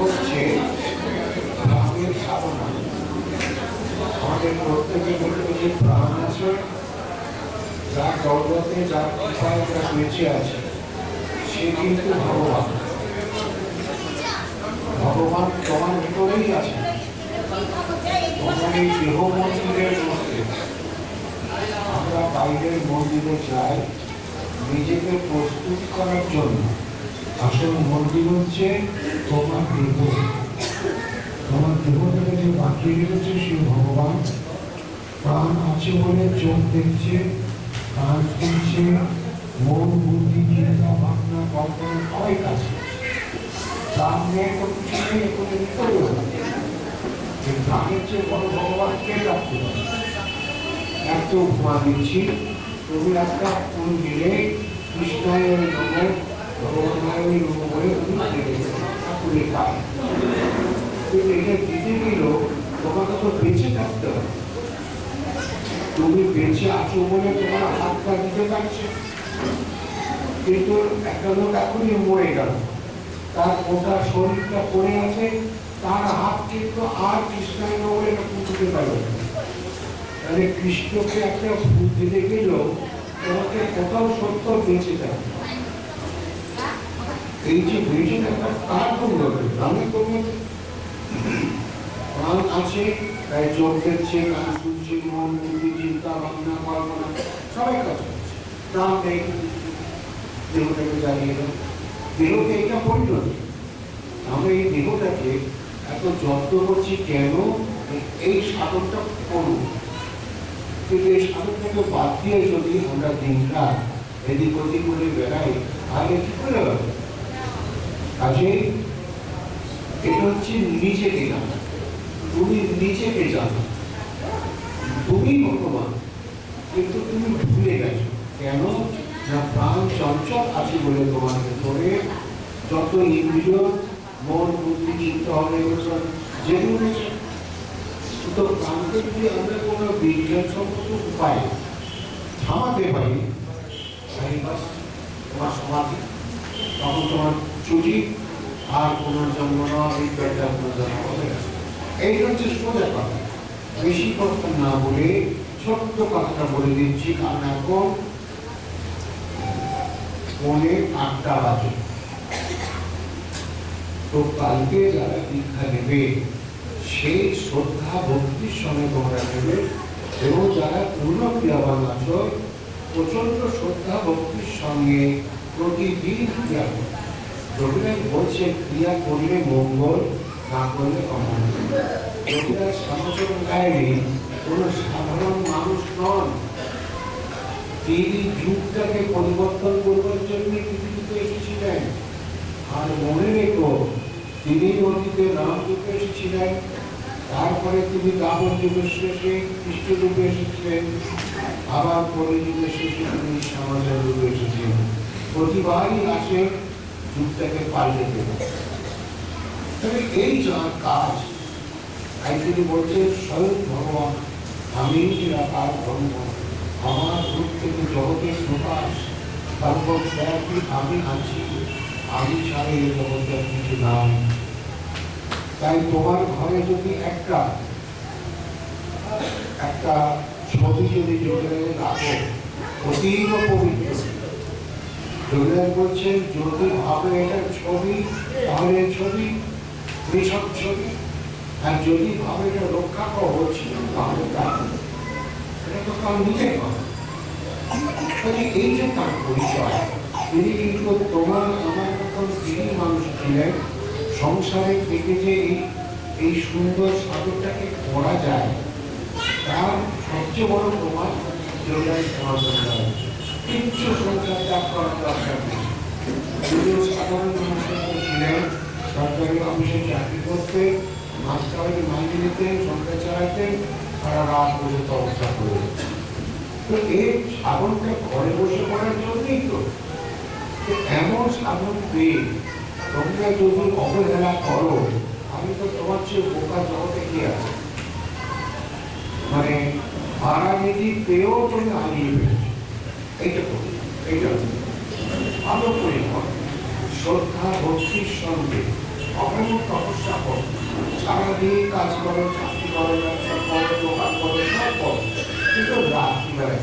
হচ্ছে সাধনা। আমাদের জগতে যার কৃপায় যা বেঁচে আছে। সে কিন্তু ভগবান। ভগবান তোমার ভিতরেই আছে। তোমার দেহ মন্দিরের মধ্যে। আমরা বাইরের মন্দিরে যাই, নিজেকে প্রস্তুত করার জন্য। আসল মন্দির হচ্ছে তোমার দেহ। তোমার দেহ থেকে যে বাকি রেখেছে সে ভগবান। প্রাণ আছে বলে চোখ দেখছে, কান শুনছে মন, বুদ্ধি চিন্তা ভাবনা, কল্পনা সবাই কাছে প্রাণ নেই তো কিছু নেই কোনো ভিতরে চেয়ে বড় ভগবানকে রাখতে পারে? এত উপমা দিচ্ছি তুমি একটা বেঁচে থাকতে হবে। তুমি বেঁচে আছো বলে তোমার হাতটা দিতে পারছে কিন্তু একটা লোক এখনই মরে গেল। তার গোটা শরীরটা পড়ে আছে, তার হাত কিন্তু আর কৃষ্ণায় বলে পুঁততে পারবে তাহলে কৃষ্ণকে একটা ফুল দিতে গেলেও তোমাকে কোথাও সত্য বেঁচে থাকবে এই যে বেঁচে থাকা কোনো দরকার আমি তোমার প্রাণ আছে, তাই চোখ দেখছে কান শুনছে মন বুদ্ধি চিন্তা ভাবনা কল্পনা, সবাই কাজ প্রাণ নেই দেহটাকে জ্বালিয়ে দাও দেহকে এটা পরিণতি আমরা এই দেহটাকে এত যত্ন করছি কেন এই সাধনটা করব কিন্তু এই সাধনটাকে বাদ দিয়ে যদি আমরা দিনটা এদিক ওদিক করে বেড়াই তাহলে কি করে হবে কাজেই এটা হচ্ছে নিজেকে জানা তুমি নিজেকে জানো তুমি ভগবান কিন্তু তুমি ভুলে গেছো কেন? না প্রাণ চঞ্চল আছে বলে তোমার ভেতরে। যত ইন্দ্রিয় মন বুদ্ধি চিন্তা হবে তো প্রাণকে যদি আমরা কোনো উপায় থামাতে পারি তোমার সমাধি, তখন তোমার ছুটি আর পুনর্জন্ম নয়, এই পেটটা পুনর্জন্ম হবে এই হচ্ছে সোজা কথা বেশি কথা না বলে ছোট্ট কথাটা বলে দিচ্ছি। কারণ এখন পৌনে আটটা বাজে। তো কালকে যারা দীক্ষা নেবে সেই শ্রদ্ধা ভক্তির সঙ্গে তোমরা নেবে এবং যারা পূর্ণ ক্রিয়াবান আছো প্রচণ্ড শ্রদ্ধা ভক্তির সঙ্গে প্রতিদিন ক্রিয়া করো। রবীন্দ্রনাথ বলছে, ক্রিয়া করলে মঙ্গল, না করলে অমঙ্গল। রবীন্দ্রনাথ শ্যামচরণ গায়নি কোনো সাধারণ মানুষ নন। তিনি যুগটাকে পরিবর্তন করবার জন্য পৃথিবীতে এসেছিলেন। আর মনে রেখো, তিনি অতীতে রাম যুগে এসেছিলেন, তারপরে তিনি রাবণ যুগের শেষে খ্রিস্ট যুগে এসেছিলেন, আবার পরে যুগের শেষে তিনি সমাজের যুগে এসেছিলেন প্রতিবারই আসে যুগটাকে পাল্টে দেবে। তবে এই যার কাজ, তাই তিনি বলছেন, স্বয়ং ভগবান, আমি নিরাকার ব্রহ্ম। আমার রূপ থেকে জগতের প্রকাশ, তারপর সবই আমি আছি। আমি ছাড়া এই জগতে কিছু নাই। তাই তোমার ঘরে যদি একটা একটা ছবি যদি জোরে রাখো, অতীব পবিত্র। রবীন্দ্রনাথ বলছেন যদি ভাবে এটা ছবি, তাহলে ছবি বিষম ছবি, আর যদি ভাবে এটা রক্ষা কবচ তাহলে তার এটা তো তার নিজের কথা কাজে এই যে তার পরিচয়, তিনি কিন্তু তোমার, আমার মতন তিনি মানুষ ছিলেন। সংসারে থেকে যে এই সুন্দর সাগরটাকে করা যায়, তার সবচেয়ে বড় প্রমাণ যোগায় সমাধান কিচ্ছু সংসার ত্যাগ করার দরকার যদিও সাধারণ মানুষের ছিলেন সরকারি অফিসে চাকরি করতে মাঝখানে মাইনে নিতেন, সংসার চালাতেন সারা রাত বসে তপস্যা করে তো এই সাধনটা ঘরে বসে করার জন্যই তো এমন সাধন পেয়ে তোমরা যদি অবহেলা করো আমি তো তোমার চেয়ে বোকা জগতে কি আছে? মানে ভাড়ানিধি পেয়েও তুমি হারিয়ে ফেলেছো এইটা করি এইটা ভালো পরিমাণ শ্রদ্ধা ভক্তির সঙ্গে অপূর্ণ তপস্যা করো সারাদিন কাজ করো চাকরি করো ব্যবসা করো দোকান করো সব করো কিন্তু রাত্রিবেলা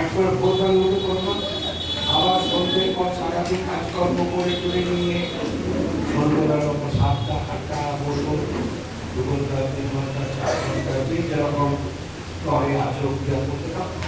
একবার ভোরবেলা উঠে করলাম আবার সন্ধ্যের পর সারাদিন কাজকর্ম করে তুলে নিয়ে সন্ধ্যেবেলা সাতটা আটটা বলব দু ঘণ্টা তিন ঘণ্টা চার ঘণ্টা যে যেরকম তবে আচর ক্রিয়া করতে থাকো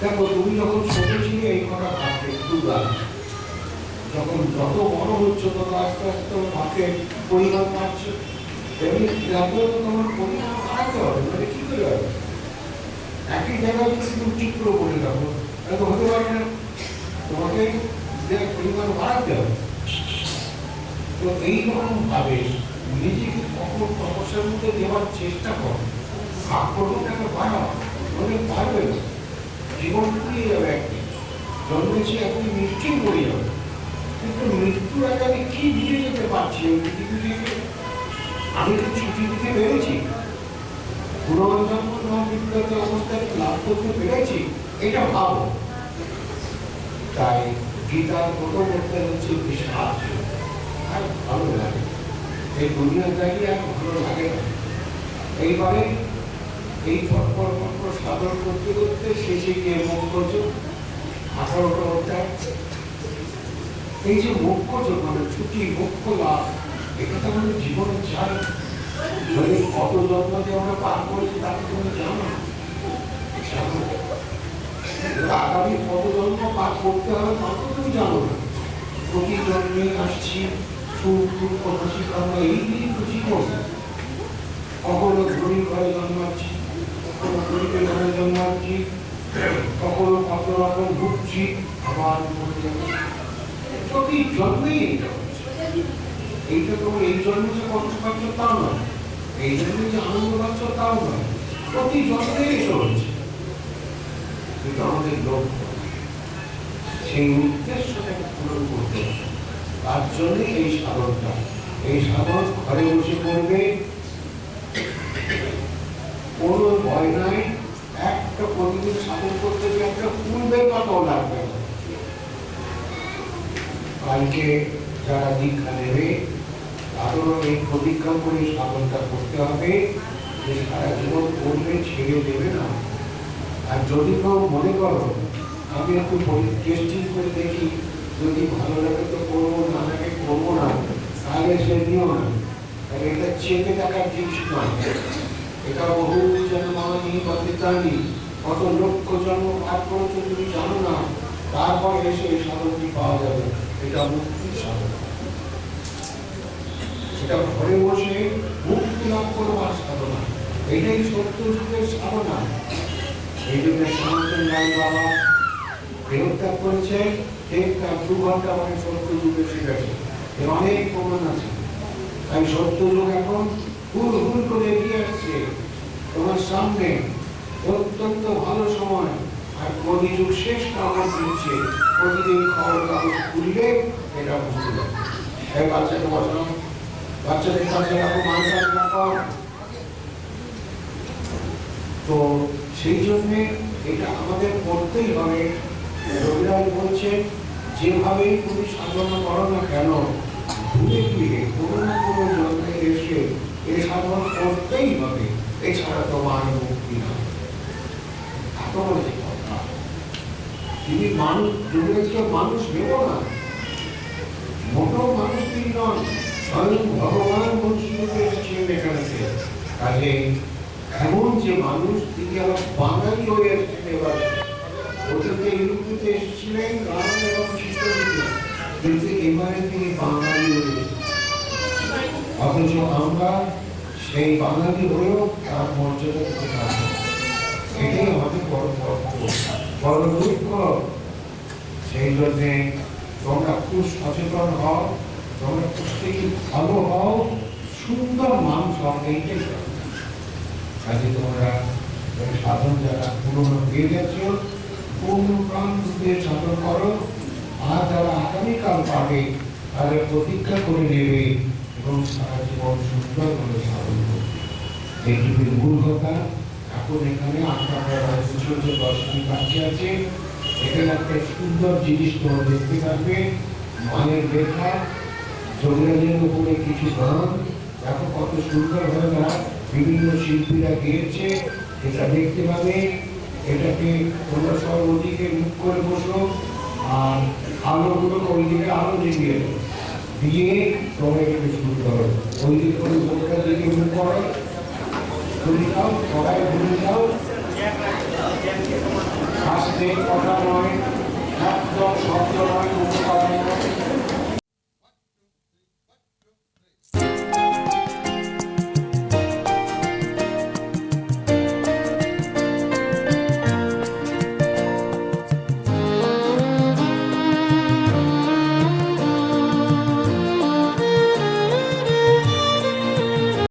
দেখো তুমি যখন ছোট ছিলে এই কথা ভাবতে একটু যখন যত বড় হচ্ছে তত আস্তে আস্তে তোমার পরিমাণ বাড়ছে এমনি ক্রিয়াতেও তো তোমার পরিমাণ বাড়াতে হবে মানে কি করে হবে? একই জায়গায় তুমি চিত্র করে রাখো তাহলে হতে পারে না। তোমাকে পরিমাণ বাড়াতে হবে, তো এইরকম ভাবে নিজেকে কখন তপস্যার মধ্যে দেওয়ার চেষ্টা করো। আক্রমণটাকে বাড়াও পারবে না। জীবন পুড়িয়ে যাবে একদিন। জন্মেছে একদিন মৃত্যুর আগে আমি কি দিয়ে যেতে পারছি? আমি কি ছুটি দিতে পেরেছি পুনর্জন্ম অবস্থায় লাভ করতে পেরেছি? এটা তাই গীতার প্রথম হচ্ছে বিশ্বাস। আর ভালো লাগে। এই দুনিয়ার দাঁড়িয়ে আর ভালো লাগে না। এইবারে এই পরপর পরপর সাধন করতে করতে শেষে গিয়ে মুখ্য যোগ আঠারোটা অধ্যায়। এই যে মুখ্য মানে ছুটি মুখ্য লাভ, এটা তো আমাদের জীবনে চাই যদি কত জন্ম যে আমরা পার করেছি তাকে তুমি জানো। আগামী কত জন্ম পার করতে হবে তা তুমি জানো না। প্রতি জন্মে আসছি, সুখ, দুঃখ, হাসি এই নিয়ে তো জীবন। কখনো ধনী জন্মাচ্ছি জন্মাচ্ছি, কখনো কত রকম ভুগছি, আবার মরে যাচ্ছি। এইটা এই জন্মে যে কষ্ট পাচ্ছ তাও নয়। এই জন্মে যে আনন্দ পাচ্ছ তাও নয়। প্রতি আমাদের লক্ষ্য। সেই পূরণ করতে তার জন্যই এই সাধনটা। এই সাধন ঘরে বসে করবে। কোনো ভয় নাই। একটা প্রতিদিন সাধন করতে একটা পূর্বের কথাও লাগবে কালকে যারা দীক্ষা নেবে, তাদেরও এই প্রতিজ্ঞা করে সাধনটা করতে হবে যে সারা জীবন করবে ছেড়ে দেবে না। আর যদি কেউ মনে করো, আমি একটু টেস্টিং করে দেখি, যদি ভালো লাগে তো করব, না লাগে করব না, তাহলে সে নিও না। তাহলে এটা চেপে দেখার জিনিস নয়। এটা বহু জন্ম আমি জানি কত লক্ষ জন্ম পার করেছ তুমি জানো না, তারপর এসে সাধনটি পাওয়া যাবে। এটা মুক্তির সাধন এটা ঘরে বসে মুক্তি লাভ করবার সাধনা। এটাই সত্য যুগের সাধনা। এই জন্য সনাতন রায় বাবা দেহত্যাগ করেছে। তার দু ঘণ্টা মানে সত্য যুগে শিখেছে এর অনেক প্রমাণ আছে। তাই সত্য যুগ এখন হুল হুল করে এগিয়ে আসছে। তোমার সামনে অত্যন্ত ভালো সময় আর কলিযুগ শেষ কামড় দিচ্ছে প্রতিদিন খবর কাগজ খুললে এটা বুঝতে পারবে। বাচ্চাকে বসানো, বাচ্চাদের কাছে রাখো মায়ের কাছে রাখো। তো সেই জন্যে এটা আমাদের করতেই হবে। রবিরাজ বলছে, যেভাবেই তুমি সাধনা করো না কেন ঘুরে ফিরে কোনো না কোনো জন্মে এসে এ সাধনা করতেই হবে। এছাড়া তোমার মুক্তি না যে কথা তিনি মানুষ যুবরাজকে মানুষ নেব না মোটো মানুষ তিনি নন, স্বয়ং ভগবান মনুষ্যরূপে এসেছিলেন এখানে কাজে এমন যে মানুষ তিনি আবার বাঙালি হয়ে এসেছেন এবার। অতীতে ইউরোপীতে এসেছিলেন রাম এবং সীতাদিতে কিন্তু এবারে তিনি বাঙালি হয়ে অথচ আমরা সেই বাঙালি হয়েও তার মর্যাদা দিতে পারব। এটাই আমাদের বড় কর্তব্য। বড় সেই জন্যে তোমরা খুব সচেতন হও তোমরা প্রত্যেকে ভালো হও সুন্দর মানুষ হও। কাজে তোমরা সাধন যারা পুরনো পেয়ে গেছো পূর্ণ প্রাণ রূপে সাধন করো আর যারা আগামীকাল পাবে তাদের প্রতীক্ষা করে নেবে এবং সারা জীবন সুন্দরভাবে সাধন করবে এইটুকুর মূল কথা এখন এখানে আপনারা আছে। এখানে একটা সুন্দর জিনিস তোমরা দেখতে পারবে। মায়ের লেখা যোগরাজের উপরে কিছু গান দেখো কত সুন্দরভাবে তারা বিভিন্ন শিল্পীরা গেয়েছে। এটা দেখতে পাবে। এটাকে তোমরা সব ওদিকে মুখ করে বসো। আর আলোগুলো ওই দিকে আলো দাও। দিয়ে তোমরা এটাকে শুরু করো। ওই দিকে বোর্ডটার দিকে মুখ করো ঘুরে যাও সবাই ঘুরে যাও আস্তে কথা নয় শব্দ শব্দ নয়